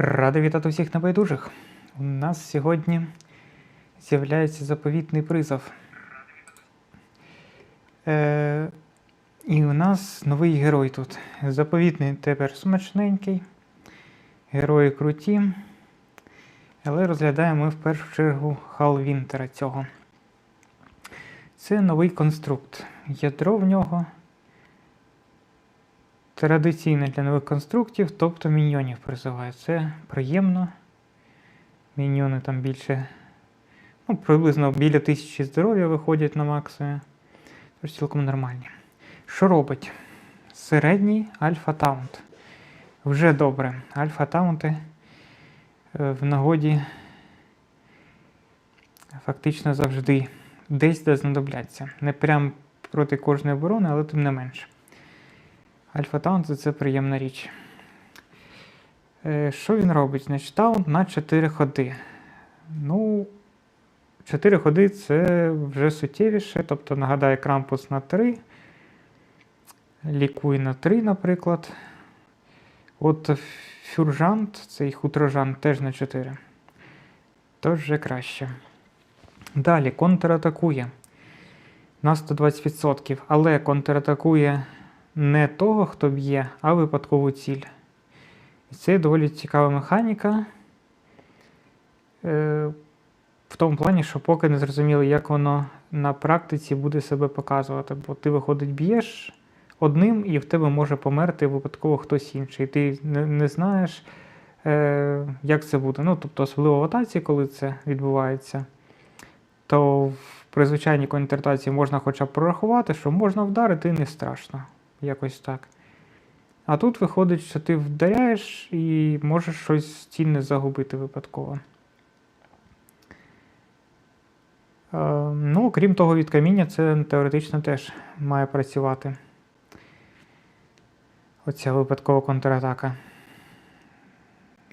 Радий вітати всіх небайдужих. У нас сьогодні з'являється заповітний призов. Е, і у нас новий герой тут. Заповітний тепер смачненький. Герої круті. Але розглядаємо ми в першу чергу Хал Вінтера цього. Це новий конструкт. Ядро в нього традиційне для нових конструктів, тобто міньйонів призиває. Це приємно. Міньйони там більше, ну, приблизно біля тисячі здоров'я виходять на максимум. Тож цілком нормальні. Що робить? Середній альфа-таунт. Вже добре. Альфа-таунти е, в нагоді фактично завжди десь де знадобляться. Не прям проти кожної оборони, але тим не менше. Альфа таунт це приємна річ. Е, Що він робить? Значить, таунт на 4 ходи. Ну, 4 ходи це вже суттєвіше. Тобто, нагадаю, крампус на 3. Лікуй на 3, наприклад. От фюржант, цей хутрожант теж на 4. Тож вже краще. Далі контратакує на 120%, але контратакує не того, хто б'є, а випадкову ціль. І це доволі цікава механіка. Е, в тому плані, що поки не зрозуміло, як воно на практиці буде себе показувати. Бо ти, виходить, б'єш одним, і в тебе може померти випадково хтось інший. Ти не, знаєш, е, як це буде. Ну, тобто, особливо в атаці, коли це відбувається, то при звичайній контратації можна хоча б прорахувати, що можна вдарити і не страшно. Якось так. А тут виходить, що ти вдаряєш і можеш щось цінне загубити випадково. Е, ну, крім того, від каміння це теоретично теж має працювати. Оця випадкова контратака.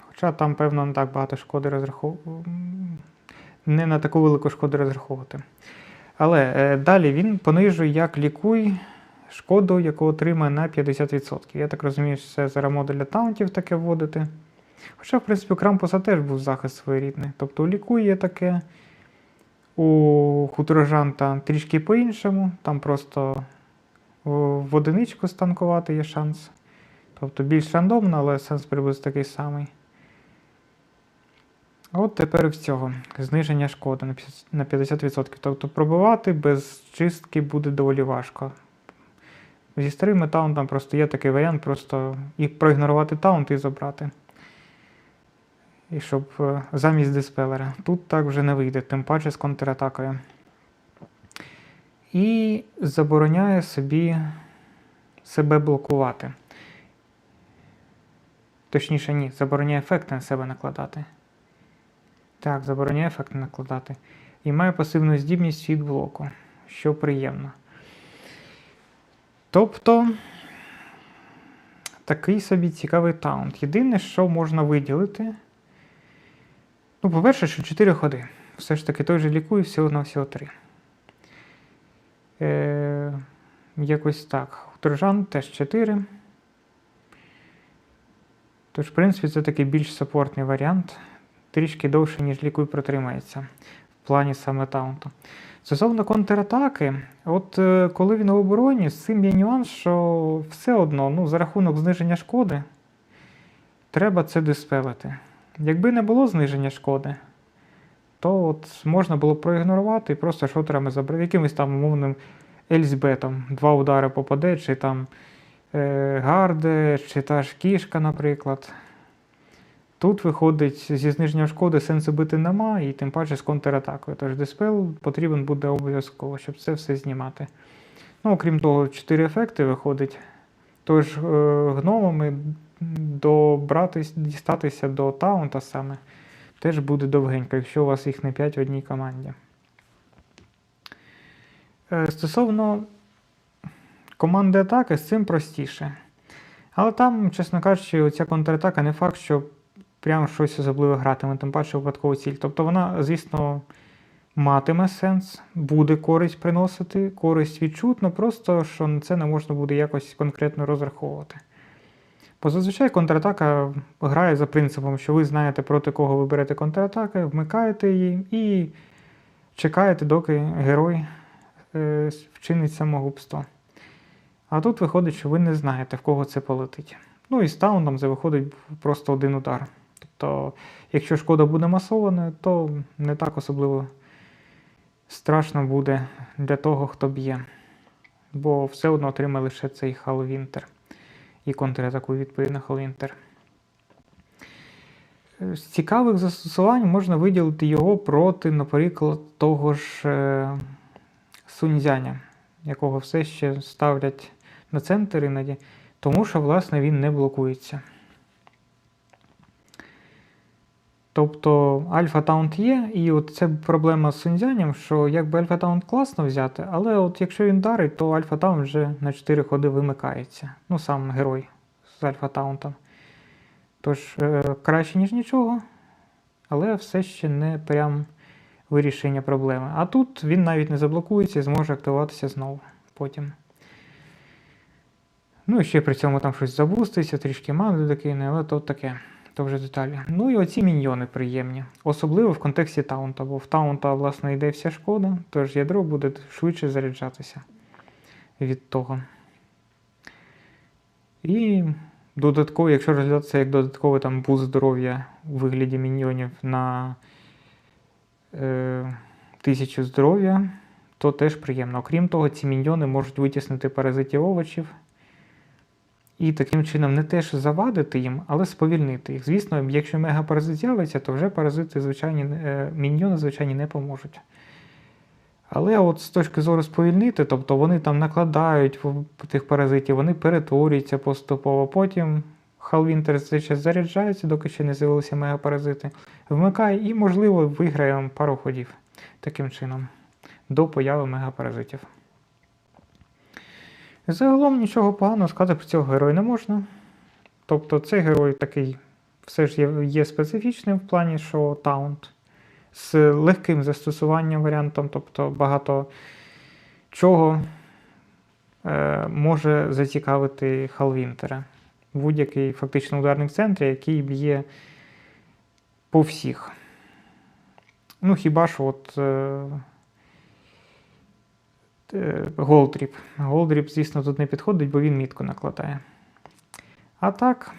Хоча там, певно, не так багато шкоди розраховувати. Не на таку велику шкоду розраховувати. Але е, далі він понижує як лікуй шкоду, яку отримає на 50%. Я так розумію, що це зараз модель для таунтів таке вводити. Хоча, в принципі, у Крампуса теж був захист своєрідний. Тобто у лікуй є таке, у хуторожанта трішки по-іншому, там просто в одиничку станкувати є шанс. Тобто більш рандомно, але сенс приблизно такий самий. От тепер в цього зниження шкоди на 50%. Тобто пробивати без чистки буде доволі важко. Зі старими таунтом просто є такий варіант, просто і проігнорувати таунт і забрати. І щоб е, замість диспелера. Тут так вже не вийде, тим паче з контратакою. І забороняє собі себе блокувати. Точніше, ні, забороняє ефекти на себе накладати. Так, забороняє ефекти накладати. І має пасивну здібність від блоку, що приємно. Тобто такий собі цікавий таунт. Єдине, що можна виділити. Ну, по-перше, що 4 ходи. Все ж таки той же лікує всього на всього 3. Е, Якось так. Торжан теж 4. Тож, в принципі, це такий більш саппортний варіант. Трішки довше, ніж лікуй протримається плані саме таунту. Стосовно контратаки, от е, коли він в обороні, з цим є нюанс, що все одно ну, за рахунок зниження шкоди треба це диспелити. Якби не було зниження шкоди, то от можна було проігнорувати і просто шотерами забрати, якимось там умовним ельзбетом. Два удари попаде, чи там е, гарде, чи та ж кішка, наприклад. Тут виходить зі зниженням шкоди сенсу бити нема, і тим паче з контратакою. Тож диспел потрібен буде обов'язково, щоб це все знімати. Ну, Окрім того, 4 ефекти виходить. Тож е, гномами добратись, дістатися до таунта саме теж буде довгенько, якщо у вас їх не 5 в одній команді. Е, стосовно команди атаки, з цим простіше. Але там, чесно кажучи, оця контратака не факт, що прям щось особливе гратиме, тим паче випадкову ціль. Тобто вона, звісно, матиме сенс, буде користь приносити, користь відчутно, просто що на це не можна буде якось конкретно розраховувати. Бо зазвичай контратака грає за принципом, що ви знаєте, проти кого ви берете контратаки, вмикаєте її і чекаєте, доки герой е, вчинить самогубство. А тут виходить, що ви не знаєте, в кого це полетить. Ну і з таундом це виходить просто один удар. Тобто, якщо шкода буде масованою, то не так особливо страшно буде для того, хто б'є. Бо все одно отримає лише цей Халвінтер і контратакує відповідно Халвінтер. З цікавих застосувань можна виділити його проти, наприклад, того ж е, Суньцзяня, якого все ще ставлять на центр іноді, тому що, власне, він не блокується. Тобто Альфа Таунт є, і от це проблема з Суньцзянем, що якби Альфа Таунт класно взяти, але от якщо він дарить, то Альфа Таунт вже на 4 ходи вимикається. Ну, сам герой з Альфа Таунтом. Тож, е, краще, ніж нічого, але все ще не прям вирішення проблеми. А тут він навіть не заблокується і зможе активуватися знову потім. Ну і ще при цьому там щось забуститься, трішки мани докине, але то таке, то вже деталі. Ну і оці міньйони приємні, особливо в контексті таунта, бо в таунта, власне, йде вся шкода, тож ядро буде швидше заряджатися від того. І додатково, якщо розглядатися як додатковий там буст здоров'я у вигляді міньйонів на е, тисячу здоров'я, то теж приємно. Окрім того, ці міньйони можуть витіснити паразитів овочів. І таким чином не теж завадити їм, але сповільнити їх. Звісно, якщо мегапаразит з'явиться, то вже паразити звичайні, е, міньйони, звичайні, не поможуть. Але от з точки зору сповільнити, тобто вони там накладають тих паразитів, вони перетворюються поступово. Потім Халвінтер заряджається, доки ще не з'явилися мегапаразити. Вмикає і, можливо, виграє пару ходів таким чином до появи мегапаразитів. Загалом нічого поганого сказати про цього героя не можна. Тобто цей герой такий все ж є, є специфічним в плані, що таунт з легким застосуванням варіантом, тобто багато чого е, може зацікавити Халвінтера. Будь-який фактично ударник центрі, який б'є по всіх. Ну, хіба що от. Е, Голдріп. Голдріп, звісно, тут не підходить, бо він мітку накладає. А так,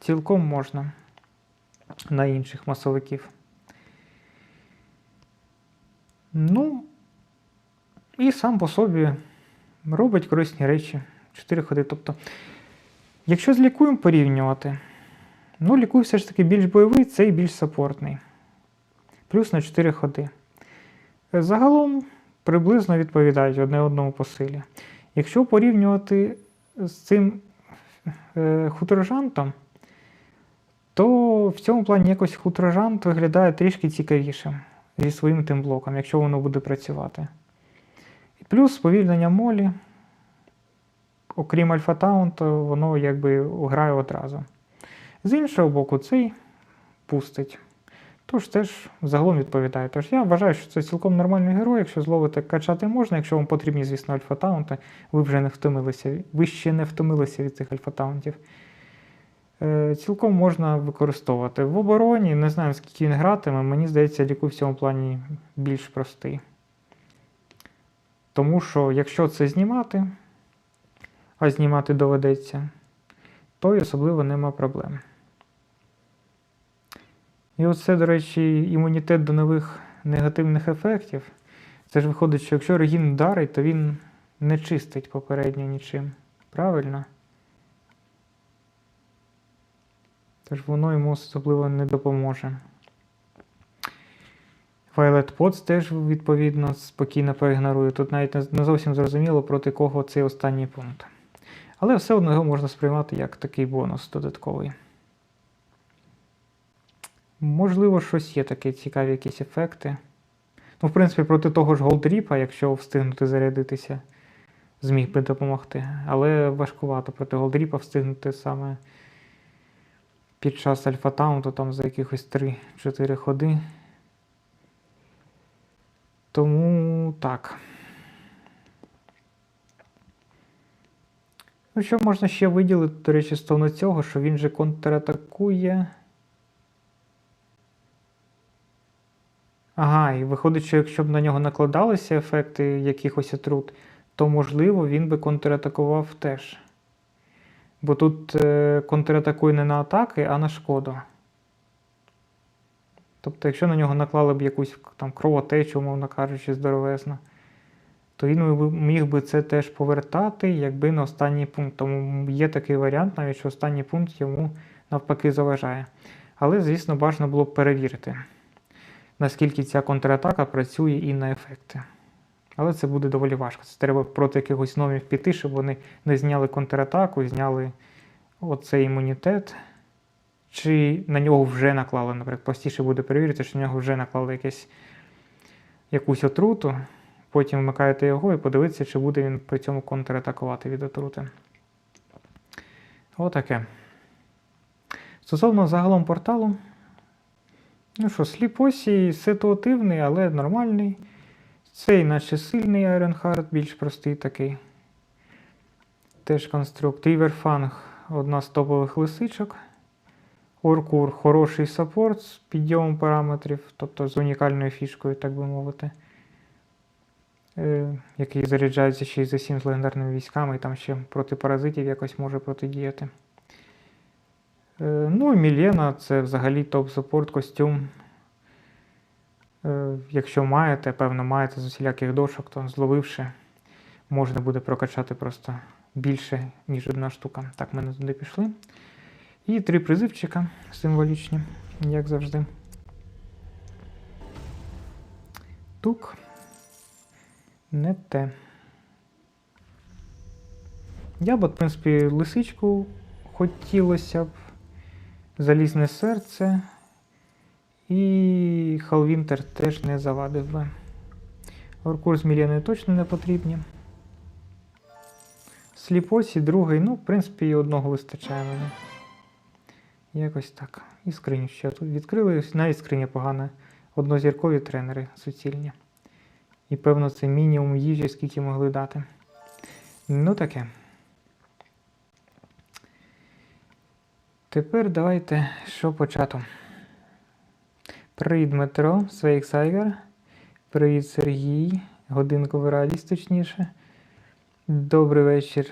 цілком можна на інших масовиків. Ну, і сам по собі робить корисні речі. 4 ходи. Тобто, якщо з лікуєм порівнювати, ну, лікуй все ж таки більш бойовий, цей більш саппортний. Плюс на 4 ходи. Загалом приблизно відповідають одне одному по силі. Якщо порівнювати з цим е, хуторожантом, то в цьому плані якось хуторожант виглядає трішки цікавішим зі своїм тим блоком, якщо воно буде працювати. І плюс сповільнення молі, окрім альфа-таунта, воно якби грає одразу. З іншого боку, цей пустить. Тож теж загалом відповідає. Тож я вважаю, що це цілком нормальний герой. Якщо зловити качати можна, якщо вам потрібні, звісно, альфа-таунти, ви вже не втомилися, ви ще не втомилися від цих альфа-таунтів. Е, цілком можна використовувати. В обороні, не знаю, скільки він гратиме, мені здається, ліку в цьому плані більш простий. Тому що, якщо це знімати, а знімати доведеться, то й особливо нема проблем. І оце, до речі, імунітет до нових негативних ефектів. Це ж виходить, що якщо регін вдарить, то він не чистить попередньо нічим. Правильно? Тож воно йому особливо не допоможе. Violet Pots теж, відповідно, спокійно проігнорує. Тут навіть не зовсім зрозуміло, проти кого цей останній пункт. Але все одно його можна сприймати як такий бонус додатковий. Можливо, щось є таке цікаві якісь ефекти. Ну, в принципі, проти того ж голдріпа, якщо встигнути зарядитися, зміг би допомогти. Але важкувато проти голдріпа встигнути саме під час альфа-таунту там за якихось 3-4 ходи. Тому так. Ну, що можна ще виділити, до речі, стосовно цього, що він же контратакує. Ага, і виходить, що якщо б на нього накладалися ефекти якихось отрут, то можливо він би контратакував теж. Бо тут е, контратакує не на атаки, а на шкоду. Тобто, якщо на нього наклали б якусь там кровотечу, умовно кажучи, здоровезну, то він міг би це теж повертати, якби на останній пункт. Тому є такий варіант, навіть що останній пункт йому навпаки заважає. Але, звісно, бажано було б перевірити, наскільки ця контратака працює і на ефекти. Але це буде доволі важко. Це треба проти якихось номів піти, щоб вони не зняли контратаку, зняли оцей імунітет. Чи на нього вже наклали, наприклад, простіше буде перевірити, що на нього вже наклали якесь, якусь отруту, потім вмикаєте його і подивитися, чи буде він при цьому контратакувати від отрути. Отаке. Стосовно загалом порталу, ну що, сліп осі ситуативний, але нормальний. Цей наче сильний Ironheart, більш простий такий. Теж конструкт. Іверфанг одна з топових лисичок. Оркур хороший саппорт з підйомом параметрів, тобто з унікальною фішкою, так би мовити. Е, який заряджається ще й за 7 з легендарними військами, і там ще проти паразитів якось може протидіяти. Е, ну Мілена це взагалі топ-саппорт, костюм. Е, Якщо маєте, певно, маєте з усіляких дошок, то зловивши, можна буде прокачати просто більше, ніж одна штука. Так, ми не туди пішли. І три призивчика символічні, як завжди. Тук. Не те. Я б, в принципі, лисичку хотілося б. Залізне серце. І Халвінтер теж не завадив би. Оркур з Міляною точно не потрібні. Сліпосі, другий, ну, в принципі, і одного вистачає мені. Якось так. І скриню ще тут відкрили. Навіть скриня погана. Однозіркові тренери суцільні. І певно, це мінімум їжі, скільки могли дати. Ну таке. Тепер давайте що почати. Привіт, Дмитро, Свейксайгер. Привіт, Сергій. Годинковий радість, точніше. Добрий вечір,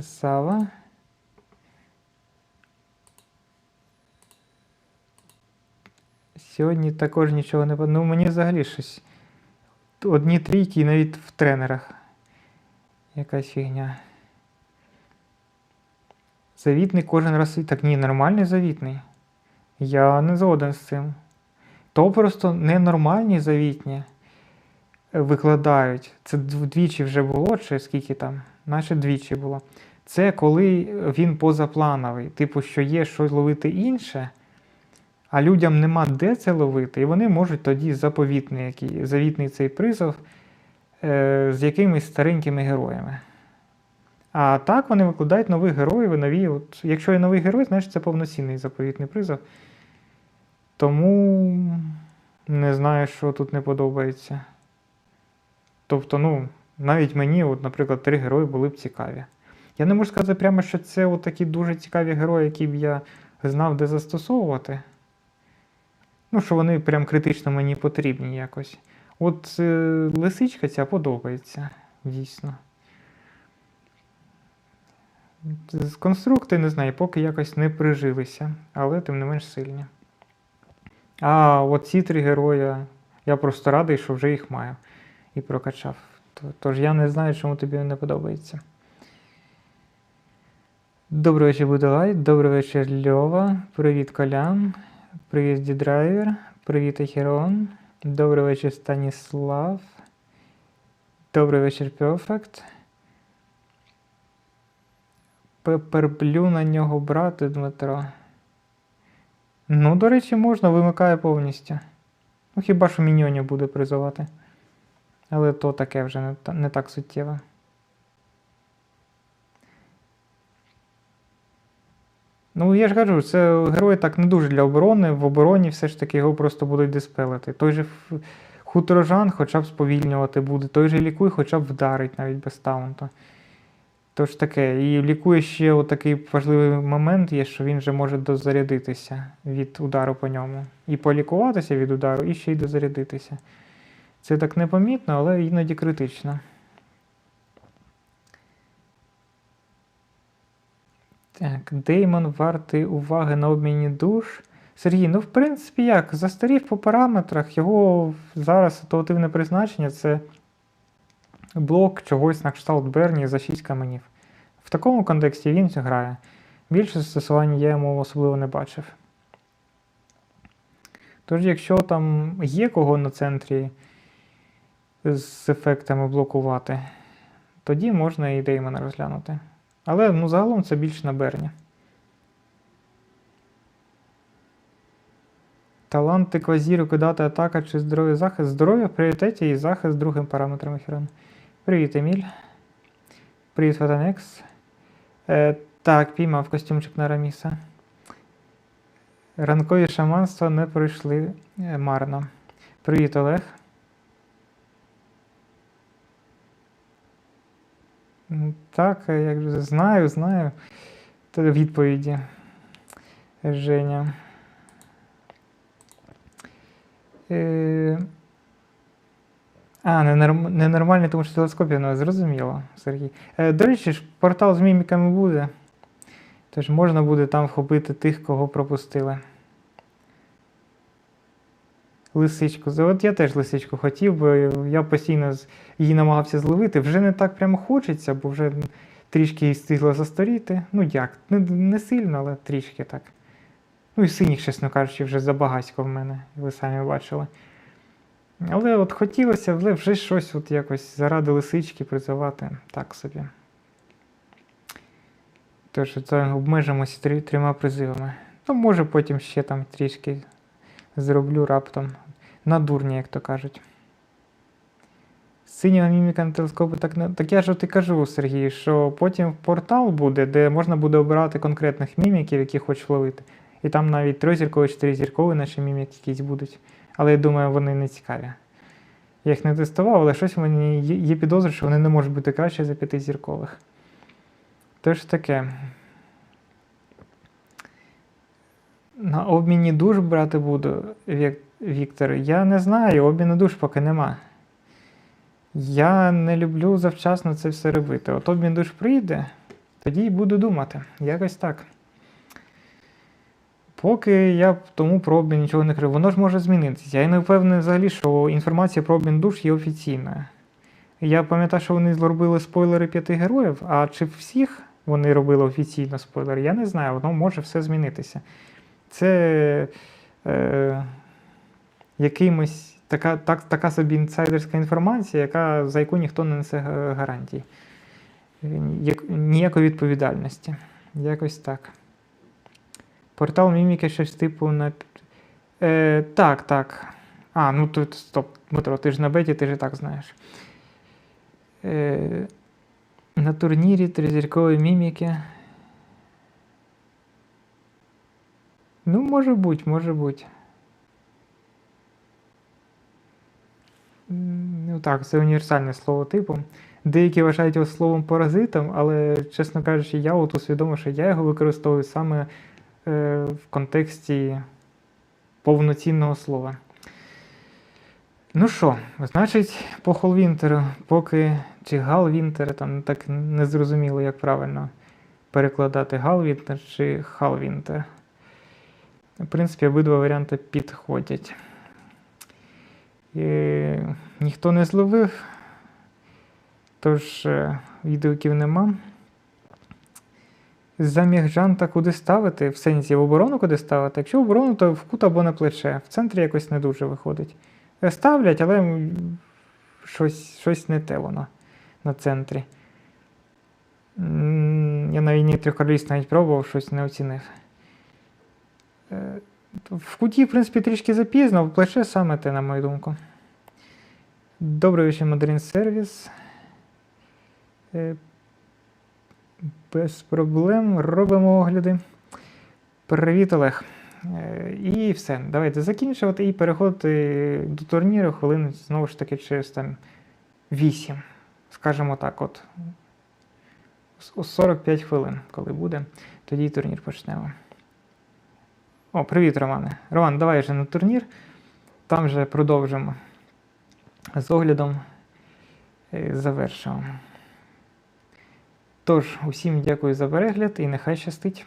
Сава. Сьогодні також нічого не Ну, мені взагалі щось. Одні трійки і навіть в тренерах. Якась фігня. Завітний кожен раз. Так ні, нормальний завітний. Я не згоден з цим. То просто ненормальні завітні викладають. Це двічі вже було, чи скільки там? Наче двічі було. Це коли він позаплановий. Типу, що є щось ловити інше, а людям нема де це ловити, і вони можуть тоді заповітний, який, завітний цей призов е, з якимись старенькими героями. А так вони викладають нових героїв і нові. От, якщо є новий герой, значить це повноцінний заповітний призов. Тому не знаю, що тут не подобається. Тобто, ну, навіть мені, от, наприклад, три герої були б цікаві. Я не можу сказати прямо, що це от такі дуже цікаві герої, які б я знав, де застосовувати. Ну, що вони прям критично мені потрібні якось. От е, лисичка ця подобається, дійсно. Конструкти, не знаю, поки якось не прижилися, але тим не менш сильні. А от ці три герої, я просто радий, що вже їх маю і прокачав. Тож я не знаю, чому тобі не подобається. Добрий вечір, Будалай. Добрий вечір, Льова. Привіт, Колян. Привіт, Дідрайвер. Привіт, Ахерон. Добрий вечір, Станіслав. Добрий вечір, Перфект. Пеперблю на нього брати, Дмитро. Ну, до речі, можна, вимикає повністю. Ну, хіба що міньйонів буде призивати. Але то таке вже не, не так суттєво. Ну, я ж кажу, це герої так не дуже для оборони. В обороні все ж таки його просто будуть диспелити. Той же хуторожан хоча б сповільнювати буде, той же лікуй хоча б вдарить навіть без таунта. Тож таке, і лікує ще отакий важливий момент є, що він вже може дозарядитися від удару по ньому. І полікуватися від удару, і ще й дозарядитися. Це так непомітно, але іноді критично. Так, Деймон вартий уваги на обміні душ. Сергій, ну в принципі як, застарів по параметрах, його зараз ситуативне призначення це блок чогось на кшталт Берні за 6 каменів. В такому контексті він грає. Більше застосування я йому особливо не бачив. Тож, якщо там є кого на центрі з ефектами блокувати, тоді можна і Деймона розглянути. Але ну, загалом це більше на Берні. Таланти квазіру кидати атака чи здоров'я захист. Здоров'я в пріоритеті і захист другим параметром охорони. Привіт, Еміль. Привіт, Фотанекс. Е, так, піймав костюмчик на Раміса. Ранкові шаманства не пройшли е, марно. Привіт, Олег. Так, е, як же знаю, знаю. Та відповіді. Женя. Е, А, ненорм- ненормальний, тому що телескопів не зрозуміло, Сергій. Е, До речі, ж, портал з міміками буде. Тож можна буде там вхопити тих, кого пропустили. Лисичку. От я теж лисичку хотів, бо я постійно її намагався зловити. Вже не так прямо хочеться, бо вже трішки їй встигло застаріти. Ну як, не, не сильно, але трішки так. Ну і синіх, чесно кажучи, вже забагатько в мене, ви самі бачили. Але от хотілося але вже щось от якось заради лисички призивати так собі. Тож це обмежимося трі- трьома призивами. Ну, може потім ще там трішки зроблю раптом. На дурні, як то кажуть. Синього міміка на телескопу так. Так я ж от і кажу, Сергій, що потім портал буде, де можна буде обирати конкретних міміків, які хочеш ловити. І там навіть трьохзіркові, чотиризіркові наші міміки якісь будуть. Але я думаю, вони не цікаві. Я їх не тестував, але щось мені є, підозра, що вони не можуть бути краще за п'ятизіркових. Тож таке. На обміні душ брати буду, Віктор. Я не знаю, обміну душ поки нема. Я не люблю завчасно це все робити. От обмін душ прийде, тоді й буду думати. Якось так. Поки я тому про обмін нічого не кажу, воно ж може змінитися. Я не впевнений взагалі, що інформація про обмін душ є офіційною. Я пам'ятаю, що вони зробили спойлери п'яти героїв, а чи всіх вони робили офіційно спойлери, я не знаю, воно може все змінитися. Це е, якимось така, так, така собі інсайдерська інформація, яка, за яку ніхто не несе гарантій. Ніякої відповідальності. Якось так. Портал міміки щось типу на. Е, так, так. А, ну тут стоп, Дмитро, ти ж на беті, ти ж і так знаєш. Е, на турнірі тризіркової міміки. Ну, може бути, може бути. Ну так, це універсальне слово типу. Деякі вважають його словом паразитом, але, чесно кажучи, я от усвідомив, що я його використовую саме в контексті повноцінного слова. Ну що, значить, по Холвінтеру, поки чи Галвінтер, там так не зрозуміло, як правильно перекладати Галвінтер чи Халвінтер. В принципі, обидва варіанти підходять. І ніхто не зловив, тож е, відгуків нема. Заміг Жанта куди ставити? В сенсі в оборону куди ставити? Якщо в оборону, то в кут або на плече. В центрі якось не дуже виходить. Е, Ставлять, але щось, щось не те воно на центрі. Я на війні трьох королівств навіть пробував, щось не оцінив. Е, В куті, в принципі, трішки запізно, в плече саме те, на мою думку. Добрий вечір, Мадрин сервіс. Без проблем. Робимо огляди. Привіт, Олег. Е, І все. Давайте закінчувати і переходити до турніру хвилин знову ж таки через там 8. Скажімо так, от. 45 хвилин, коли буде, тоді турнір почнемо. О, привіт, Романе. Роман, давай вже на турнір. Там вже продовжимо. З оглядом е, завершимо. Тож, усім дякую за перегляд і нехай щастить.